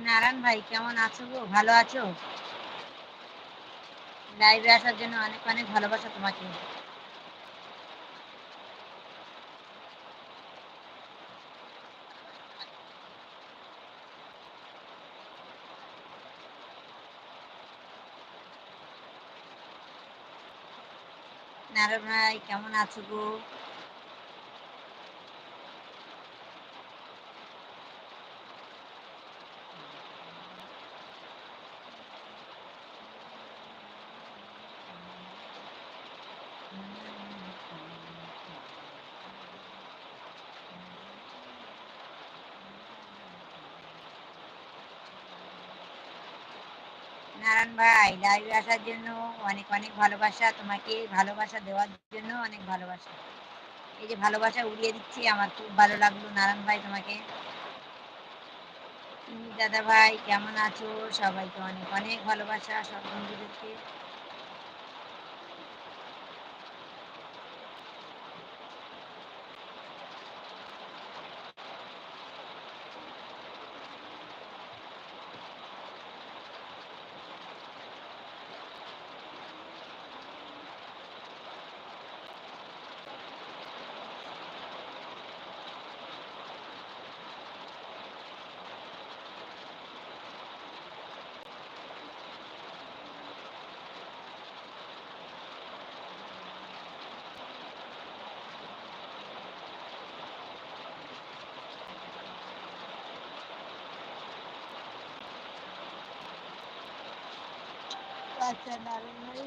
নারায়ণ ভাই, কেমন আছো গো? ভালো আছো? লাইভে আসার জন্য অনেক অনেক ভালোবাসা তোমাকে। নারায়ণ ভাই, কেমন আছো গো নারায়ণ ভাই লাইভে আসার জন্য অনেক অনেক ভালোবাসা তোমাকে, ভালোবাসা দেওয়ার জন্য অনেক ভালোবাসা। এই যে ভালোবাসা উড়িয়ে দিচ্ছি, আমার খুব ভালো লাগল। নারায়ণ ভাই তোমাকে। তুমি দাদা ভাই কেমন আছো? সবাইকে অনেক অনেক ভালোবাসা সব বন্ধুদেরকে। আচ্ছা নারায়ণ ভাই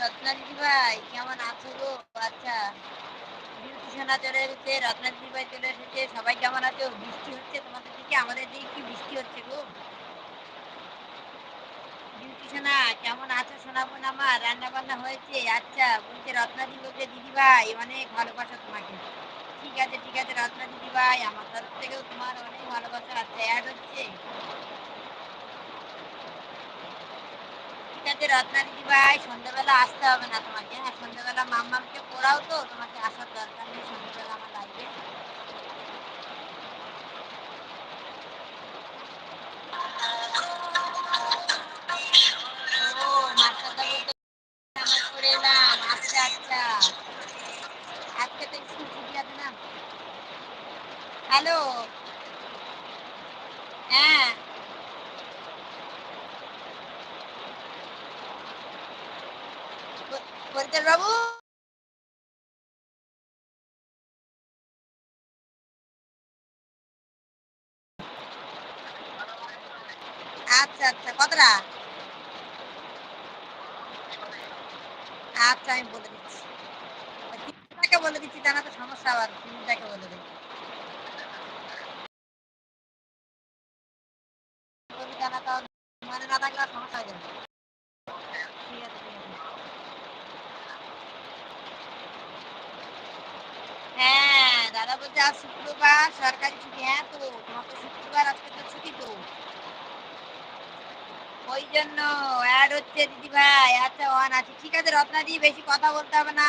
সাথে আছে আর কি আছে? রত্না দিদি ভাই, কেমন আছো গো? আচ্ছা বিউটি চলে এসেছে রত্না ভাই চলে এসেছে, সবাই কেমন আছো? বৃষ্টি হচ্ছে তোমাদের দিকে, আমাদের দিকে কি বৃষ্টি হচ্ছে গো? বিউটি সোনা কেমন আছো শোনাবো না আমার? রান্না বান্না হয়েছে? আচ্ছা বলছে রত্না বলছে, দিদি ভাই, অনেক ভালোবাসা তোমাকে। ঠিক আছে ঠিক আছে রত্না দিদি ভাই, আমার তরফ থেকেও তোমার অনেক ভালোবাসা আছে অ্যাড হচ্ছে ঠিক আছে রত্না দিদি ভাই, সন্ধ্যাবেলা আসতে হবে না তোমাকে। হ্যাঁ সন্ধ্যাবেলা মাম্মামকে পড়াও তো, তোমাকে আসার দরকার নেই, সন্ধ্যাবেলা আমার লাইফে ও মাস্টারদা বলতে আমরা করে এলাম আচ্ছা আচ্ছা আজকে তো স্কুল ছুটি আছে না হ্যালো হ্যাঁ পরিচয় বাবু আচ্ছা আচ্ছা কতটা আচ্ছা আমি বলে দিচ্ছি তিনটাকে বলে দিচ্ছি জানা তো সমস্যা আবার তিনটাকে বলে দিচ্ছি বলি জানা তাহলে মনে না থাকলে আর সমস্যা হয়ে যাবে ঠিক আছে ঠিক আছে হ্যাঁ দাদা বলছে আজ শুক্রবার সরকারি ছুটি হ্যাঁ তো তোমার তো শুক্রবার আজকে তো ছুটি তো ওই জন্য। অ্যাড হচ্ছে দিদি ভাই আচ্ছা ওয়ান আছে। ঠিক আছে, রত্না দি, বেশি কথা বলতে হবে না।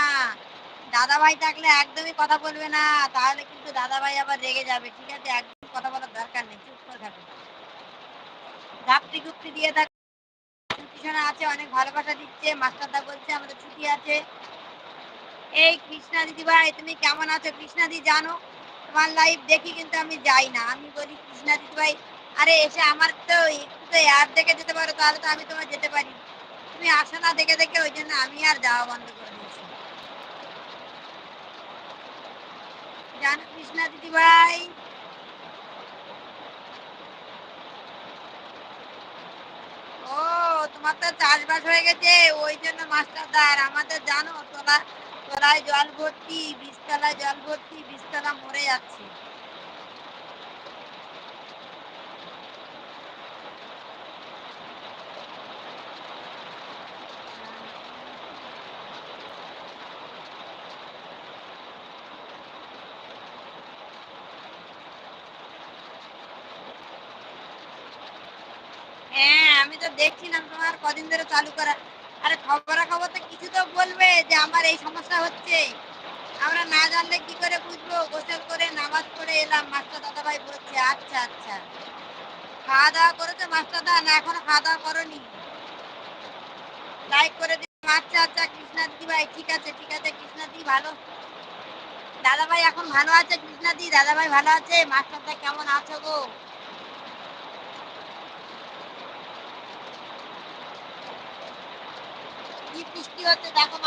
দাদা ভাই থাকলে একদমই কথা বলবে না। তাহলে কিন্তু দাদা ভাই আবার রেগে যাবে। ঠিক আছে, একদম কথা বলার দরকার নেই। চুপ করে থাকো। ঘাপটি গুপটি দিয়ে থাকো। টিউশনে আছে, অনেক ভালোবাসা দিচ্ছে। মাস্টারদা বলছে, আমাদের ছুটি আছে। এই কৃষ্ণা দিদি ভাই তুমি কেমন আছো? কৃষ্ণা দি, জানো? তোমার লাইভ দেখি কিন্তু আমি যাই না। আমি বলি, কৃষ্ণা দিদি ভাই আরে এসে আমার তো একটু অ্যাড দেখে যেতে পারো, তাহলে তো আমি তোমার যেতে পারি। তুমি আসো না দেখে দেখে, ওই জন্য আমি আর যাওয়া বন্ধ করে দিয়েছি। জানো কৃষ্ণা দিদি ভাই ও, তোমার তো চাষবাস হয়ে গেছে, ওই জন্য মাস্টার দার আমাদের জানো, তোলা তোলায় জল ভর্তি, বীজতলায় জল ভর্তি, বীজতলা মরে যাচ্ছে হ্যাঁ আমি তো দেখছিলাম তোমার কদিন ধরে চালু করা। আরে খবরা খবর তো কিছু তো বলবে যে আমার এই সমস্যা হচ্ছে। আমরা না জানলে কি করে বুঝব? গোসল করে, নামাজ পড়ে এলাম, মাস্টার দাদা ভাই বলছে আচ্ছা আচ্ছা। খাওয়া দাওয়া করেছে মাস্টার দা, না এখনও খাওয়া দাওয়া করনি। লাইক করে দিলাম আচ্ছা আচ্ছা কৃষ্ণা দিদি ভাই, ঠিক আছে ঠিক আছে কৃষ্ণা দি ভালো। দাদা ভাই এখন ভালো আছে কৃষ্ণা দি দাদা ভাই ভালো আছে? মাস্টার দা কেমন আছো গো? বৃষ্টি হচ্ছে দেখো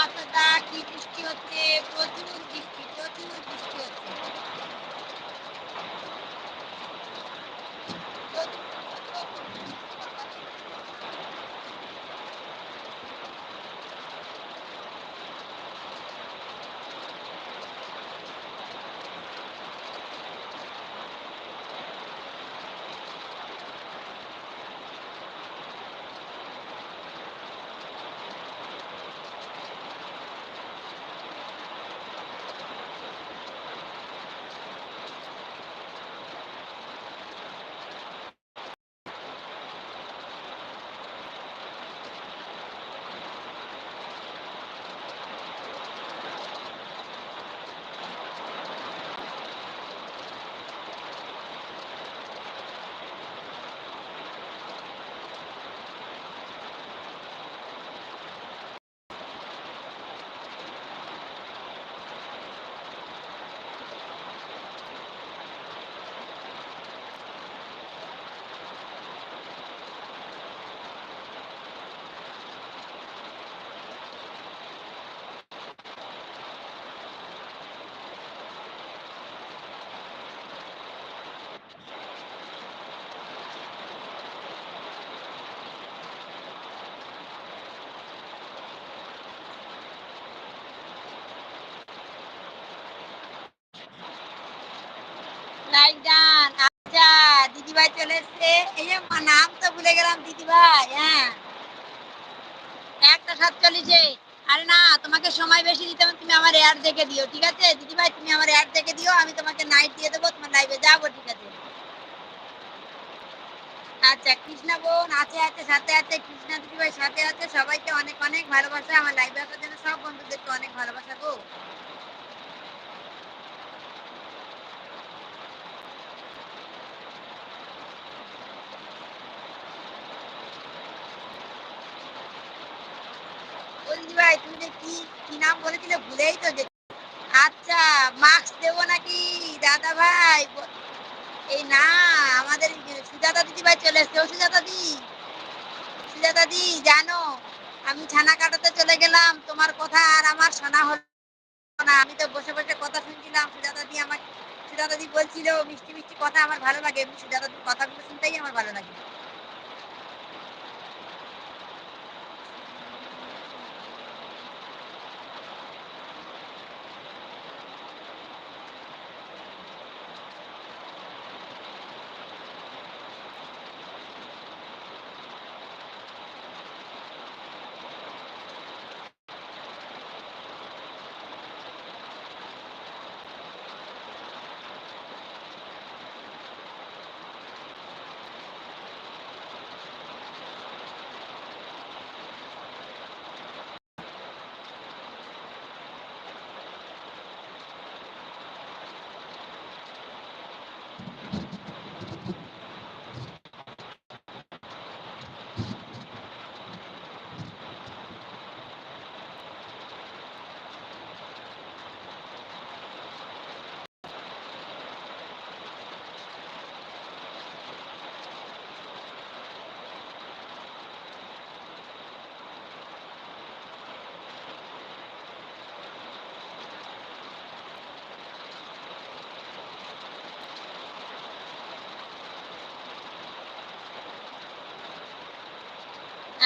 ভাই চলে এসছে। এই যে নাম তো ভুলে গেলাম দিদি ভাই হ্যাঁ। একটা সাতচল্লিশে আরে না, তোমাকে সময় বেশি দিতে তুমি আমার অ্যাড দেখে দিও, ঠিক আছে? দিদি ভাই তুমি আমার অ্যাড দেখে দিও, আমি তোমাকে নাইট দিয়ে দেবো, তোমার লাইভে যাব, ঠিক আছে? আচ্ছা কৃষ্ণা বোন আছে আছে, সাথে আছে, কৃষ্ণা দিদি ভাই সাথে আছে, সবাইকে অনেক অনেক ভালোবাসা, আমার লাইভে আসার জন্য সব বন্ধুদেরকে অনেক ভালোবাসা গো বলছি ভাই তুমি যে কি নাম বলেছিলে, ভুলেই তো যে আচ্ছা মাস্ক দেবো নাকি, দাদা ভাই? এই না, আমাদের সুজাতা দিদি ভাই চলে এসছে। ও সুজাতা দি সুজাতা দি, জানো, আমি ছানা কাটাতে চলে গেলাম। তোমার কথা আর আমার শোনা হলো না। আমি তো বসে বসে কথা শুনছিলাম। সুজাতা দি আমার সুজাতা দি বলছিল, মিষ্টি মিষ্টি কথা আমার ভালো লাগে। সুজাতা দির কথাগুলো শুনতেই আমার ভালো লাগে।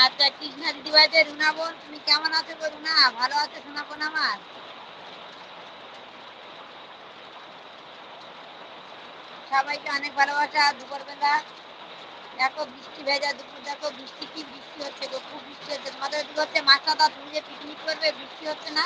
আচ্ছা কৃষ্ণা দিদি রুনা বোন, তুমি কেমন আছো গো রুনা? ভালো আছো আমার? সবাইকে অনেক ভালোবাসা, দুপুরবেলা। দেখো, বৃষ্টি ভেজা দুপুর, দেখো, বৃষ্টি, কি বৃষ্টি হচ্ছে গো, খুব বৃষ্টি হচ্ছে। তোমাদের হচ্ছে মাছটা তুমি যে পিকনিক করবে, বৃষ্টি হচ্ছে না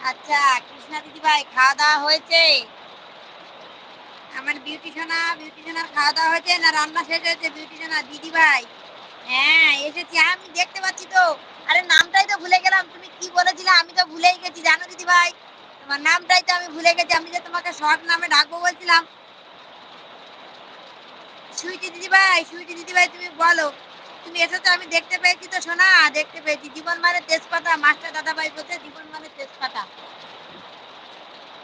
আচ্ছা কৃষ্ণা দিদি ভাই খাওয়া দাওয়া হয়েছে? আমার বিউটি সোনা বিউটি সোনার খাওয়া দাওয়া হয়েছে না রান্না শেষ হয়েছে বিউটি সোনা দিদি ভাই হ্যাঁ এসেছি আমি দেখতে পাচ্ছি তো। আরে, নামটাই তো ভুলে গেলাম। তুমি কি বলেছিলে? আমি তো ভুলেই গেছি, জানো দিদি ভাই তোমার নামটাই তো আমি ভুলে গেছি। আমি যে তোমাকে শর্ট নামে ডাকবো বলছিলাম। সুইটি দিদি ভাই সুইটি দিদি ভাই তুমি বলো। তুমি এসেছ, আমি দেখতে পেয়েছি তো শোনা দেখতে পেয়েছি। জীবন মানে তেজপাতা, মাস্টার দাদা ভাই বলছে, জীবন মানে তেজপাতা।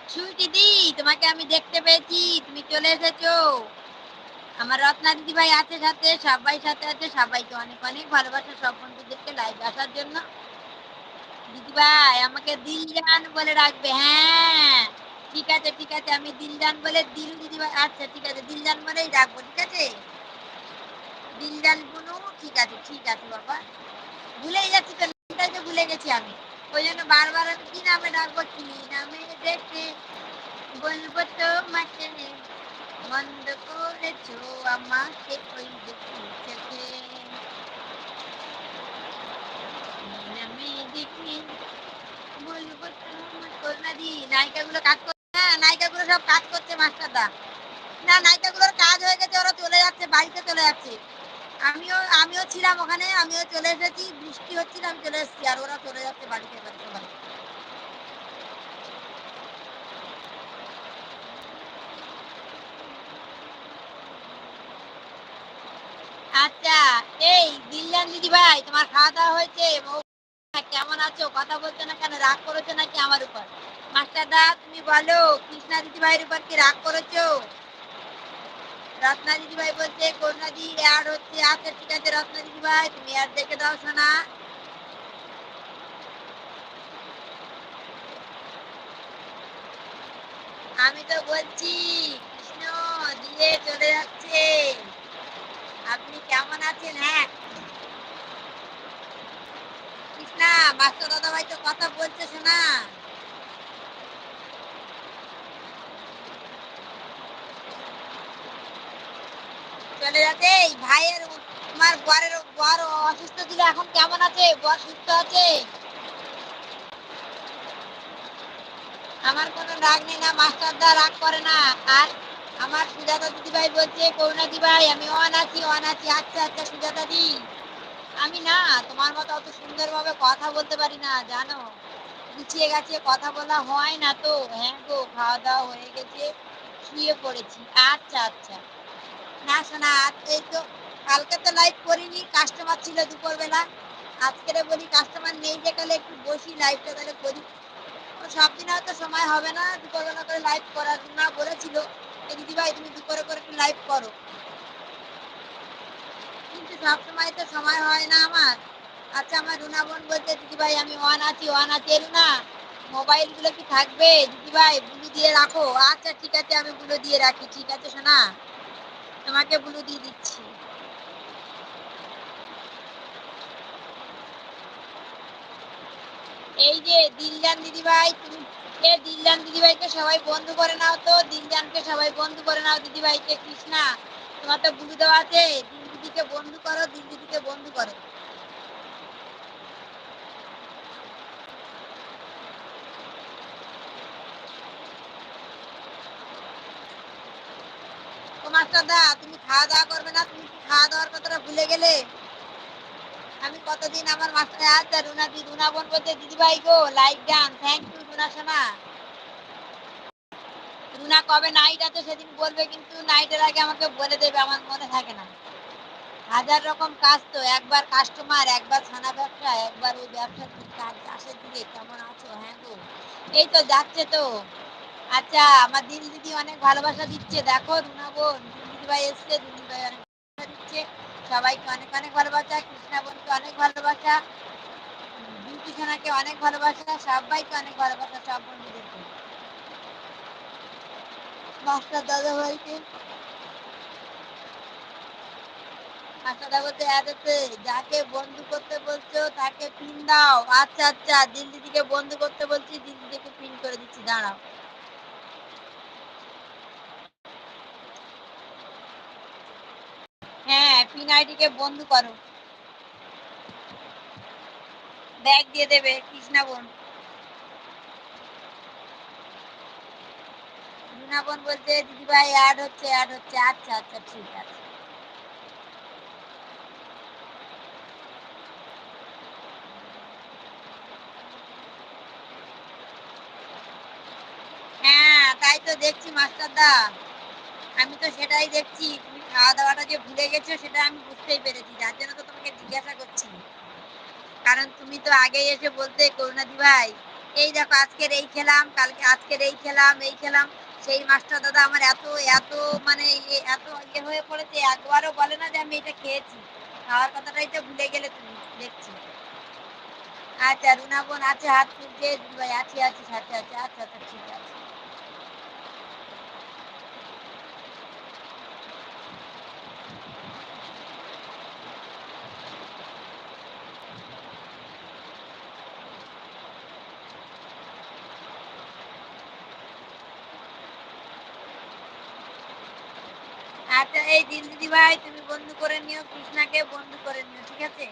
সুইটি দি তোমাকে আমি দেখতে পেয়েছি, তুমি চলে এসেছ। আমার রত্না দিদি ভাই আছে সাথে, সবাই সাথে আছে, সবাইকে অনেক অনেক ভালোবাসা সব বন্ধুদেরকে লাইভ আসার জন্য। দিদি ভাই আমাকে দিলজান বলে রাখবে হ্যাঁ। ঠিক আছে ঠিক আছে, আমি দিলজান বলে দিল দিদি ভাই আচ্ছা ঠিক আছে দিলজান বলেই রাখব, ঠিক আছে? দিলজান বুনু, ঠিক আছে ঠিক আছে, বাবা। ভুলেই যাচ্ছি তো ভুলে গেছি আমি। ওই জন্য বারবার আমি কি নামে ডাকবো, কি নামে ডেকে বলব তো মাকে মন্দ করেছ আমাকে ওই দেখি চোখে। নামে দেখি কাজ করছে না সব কাজ করছে মাস্টারদা। না, নায়িকাগুলোর কাজ হয়ে গেছে, ওরা চলে যাচ্ছে, বাড়িতে চলে যাচ্ছে। আমিও আমিও ছিলাম ওখানে, আমিও চলে এসেছি, বৃষ্টি হচ্ছিল, আমি চলে এসেছি, আর ওরা চলে যাচ্ছে বাড়িতে এবার সবাই আচ্ছা এই দিল্লান দিদি ভাই তোমার খাওয়া দাওয়া হয়েছে কেমন আছো? কথা বলছো না কেন? রাগ করেছ নাকি আমার উপর? মাস্টার দা তুমি বলো, কৃষ্ণা দিদি ভাইয়ের উপর কি রাগ করেছ? রত্না দিদি ভাই বলছে করুণা দি অ্যাড হচ্ছে আচ্ছা ঠিক আছে রত্না দিদি ভাই, তুমি অ্যাড দেখে দাও শোনা আমি তো বলছি, কৃষ্ণ দিয়ে চলে যাচ্ছে। আপনি কেমন আছেন হ্যাঁ? কৃষ্ণা মাস্টার দাদা ভাই তো কথা বলছে শোনা চলে যাচ্ছে। এই ভাইয়ের তোমার বরের বর অসুস্থ ছিল, এখন কেমন আছে? বর সুস্থ আছে? আমার কোনো রাগ নেই না মাস্টারদা রাগ করে না। আর আমার সুজাতা দিদি ভাই বলছে, করুণা দি ভাই আমি অন আছি অন আছি। আচ্ছা আচ্ছা সুজাতা দি। আমি না, তোমার মতো অত সুন্দরভাবে কথা বলতে পারি না, জানো? গুছিয়ে গেছে কথা বলা হয় না তো। হ্যাঁ গো, খাওয়া দাওয়া হয়ে গেছে, শুয়ে পড়েছি। আচ্ছা আচ্ছা। না শোনা এই তো কালকে তো লাইভ করিনি কাস্টমার ছিল দুপুরবেলা। আজকেরে বলি কাস্টমার নেই যে কালে একটু বসি লাইভটা তাহলে করি। সব দিন হয়তো সময় হবে না, দুপুরবেলা করে লাইভ করার না বলেছিল। দিদি ভাই তুমি দুপুরে করে একটু লাইভ করো। কিন্তু সব সময় তো সময় হয় না আমার। আচ্ছা আমার রুনা বোন বলছে দিদি ভাই আমি ওয়ান আছি ওয়ান আছি রুনা মোবাইলগুলো কি থাকবে? দিদি ভাই বুলু দিয়ে রাখো। আচ্ছা ঠিক আছে, আমি বুলু দিয়ে রাখি, ঠিক আছে শোনা তোমাকে বুলু দিয়ে দিচ্ছি। এই যে দিলজান দিদিভাই, তুমি এ দিলজান দিদিভাইকে সবাই বন্ধু করে নাও তো। দিলজানকে সবাই বন্ধু করে নাও দিদিভাইকে। কৃষ্ণা, তোমার তো বুলু দেওয়া আছে। দিল দিদিকে বন্ধু করো, দিল দিদিকে বন্ধু করো। ও মাস্টার দা, তুমি খাওয়া দাওয়া করবে না, তুমি খাওয়া দাওয়ার কথাটা ভুলে গেলে। আমি কতদিন আমার মাস্টার আচ্ছা রুনা দি, রুনা বোন বলছে দিদি ভাই গো like done thank you Runa সোনা। রুনা কবে নাইট আছে সেদিন বলবে, কিন্তু নাইটের আগে আমাকে বলে দেবে, আমার মনে থাকে না। হাজার রকম কাজ তো, একবার কাস্টমার একবার ছানা ব্যবসা, একবার ওই ব্যবসা কাজ চাষের দিকে, কেমন আছো? হ্যাঁ গো। এই তো যাচ্ছে তো। আচ্ছা আমার দিল দিদি অনেক ভালোবাসা দিচ্ছে। দেখো রুনা বোন দিদি ভাই এসছে দিদি ভাই অনেক ভালোবাসা দিচ্ছে। সবাইকে অনেক অনেক ভালোবাসা, কৃষ্ণা বোনকে অনেক ভালোবাসা, বিউটি সোনাকে অনেক ভালোবাসা, সবাইকে অনেক ভালোবাসা, সব বন্ধুদেরকে। মাস্টার দাদা ভাইকে। মাস্টার দাদা বলতে এদেরতে যাকে বন্ধু করতে বলছো, তাকে পিন দাও। আচ্ছা আচ্ছা দিল দিদিকে বন্ধু করতে বলছি, দিল দিদিকে পিন করে দিচ্ছি, দাঁড়াও। হ্যাঁ পিন আইডিকে বন্ধ করো। ব্যাগ দিয়ে দেবে, কৃষ্ণা বোন। রুনা বোন বলছে দিদি ভাই অ্যাড হচ্ছে অ্যাড হচ্ছে। আচ্ছা আচ্ছা ঠিক আছে। হ্যাঁ তাই তো দেখছি, মাস্টারদা। আমি তো সেটাই দেখছি। খাওয়া দাওয়াটা যে ভুলে গেছো, সেটা আমি বুঝতেই পেরেছি। যার জন্য তো তোমাকে জিজ্ঞাসা করছি। কারণ তুমি তো আগে এসে বলতে, করুণা দি ভাই, এই দেখো আজকের এই খেলাম, কালকে আজকের এই খেলাম এই খেলাম। সেই মাস্টার দাদা আমার এত এত মানে ইয়ে এত ইয়ে হয়ে পড়েছে, একবারও বলে না যে আমি এটা খেয়েছি। খাওয়ার কথাটাই তো ভুলে গেলে তুমি, দেখছি। আচ্ছা রুনা বোন আছে হাত তুলছে ভাই, আছি আছি সাথে আছে আচ্ছা আচ্ছা ঠিক আছে। দিল দিদি ভাই তুমি বন্ধু করে নিও, কৃষ্ণাকে বন্ধু করে নিও, ঠিক আছে?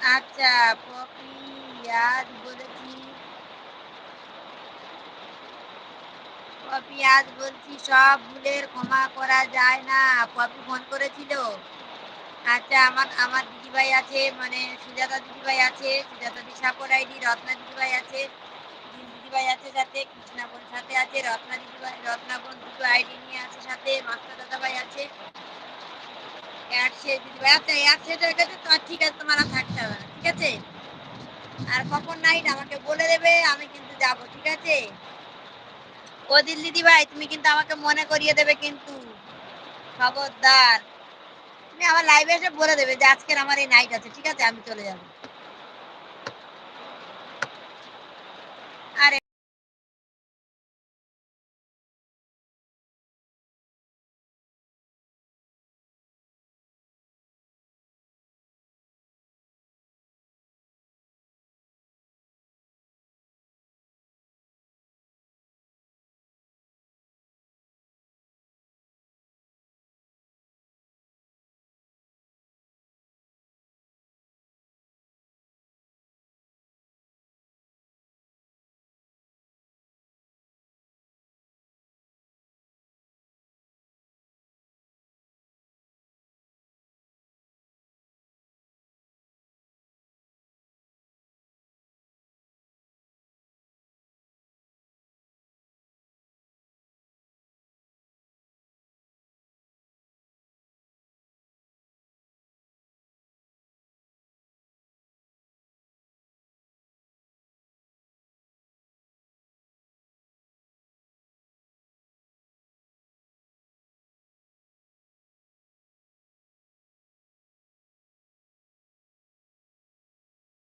আচ্ছা পপি আজ বলেছি পপি আজ বলছি, সব ভুলের ক্ষমা করা যায় না। পপি ফোন করেছিল? আচ্ছা আমার আমার দিদিভাই আছে মানে সুজাতা দিদিভাই আছে, সুজাতা দি সাপোর আইডি রত্না দিদিভাই আছে দিদিভাই আছে সাথে, কৃষ্ণা বোন সাথে আছে, রত্না দিদিভাই, রত্না দুটো আইডি নিয়ে আছে সাথে, মাস্টার দাদাভাই আছে। সে দিদিভাই আচ্ছা হয়ে গেছে তো ঠিক আছে, তোমার থাকতে হবে ঠিক আছে? আর কখন নাইট আমাকে বলে দেবে, আমি কিন্তু যাব, ঠিক আছে? ও দিল দিদি ভাই, তুমি কিন্তু আমাকে মনে করিয়ে দেবে কিন্তু। খবরদার। তুমি আমার লাইভে এসে বলে দেবে যে আজকের আমার এই নাইট আছে, ঠিক আছে? আমি চলে যাব।